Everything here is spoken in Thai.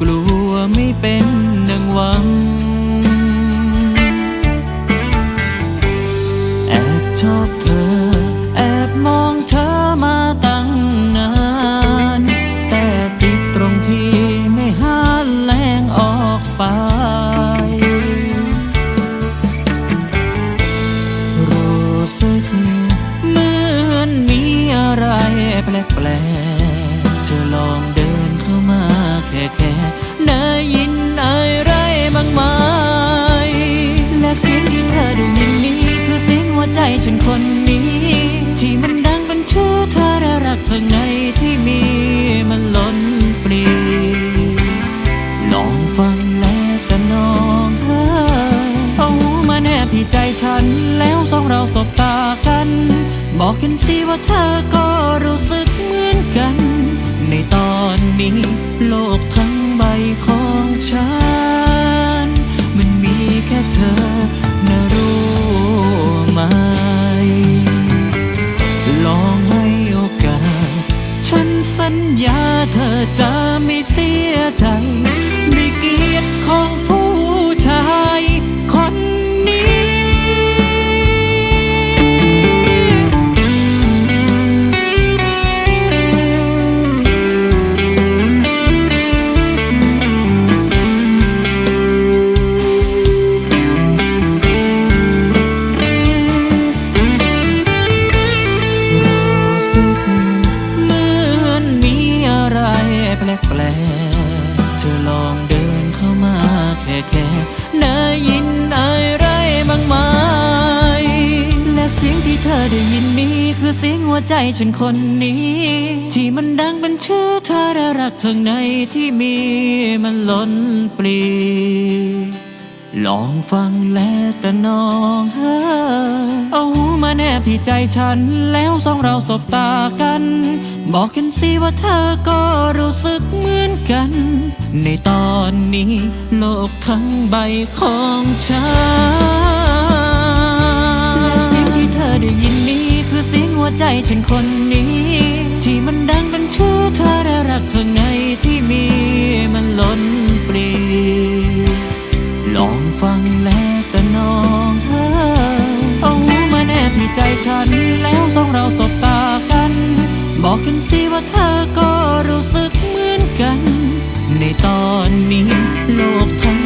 กลัวไม่เป็นดังหวัง แอบชอบเธอ แอบมองเธอมาตั้งนาน แต่ติดตรงที่ไม่หาแรงออกไป รู้สึกเหมือนมีอะไรแปลก แค่แค่นายินอาไรบากมาย และเสียงที่เธอได้ยินนี้คือเสียงหัวใจฉันคนนี้ ที่มันดังบรรนชื่อเธอและรักข้างในที่มีมันล้นปรีลองฟังแลแต่น้องเธอยเอาหูมาแนบที่ใจฉันแล้วสองเราสบตากัน บอกกันสิว่าเธอก็รู้สึกเหมือน อนนี้ โลกทั้งใบของฉัน มันมีแค่เธอนะรู้ไหม ลองให้โอกาส ฉันสัญญาเธอจะไม่เสีย เธอลองเดินเข้ามาแค่แค่ได้ยินอะไรบ้างไหมและเสียงที่เธอได้ยินนี้ คือเสียงหัวใจฉันคนนี้ ที่มันดังเป็นชื่อเธอและรักข้างในที่มีมันล้นปลีลองฟังแล้วแต่น้องเฮ้ยเอาหูมาแนบที่ใจฉัน แล้วสองเราสบตากัน บอกกันสิว่าเธอก็รู้สึกเหมือนกัน ในตอนนี้โลกทั้งใบของฉันและเสียงที่เธอได้ยินนี้ คือเสียงหัวใจฉันคนนี้ ที่มันดังเป็นชื่อเธอและรักข้างในที่มีมันล้นปลีลองฟังแล้ว บอกกันสิว่าเธอก็รู้สึกเหมือนกัน ในตอนนี้โลกทั้ง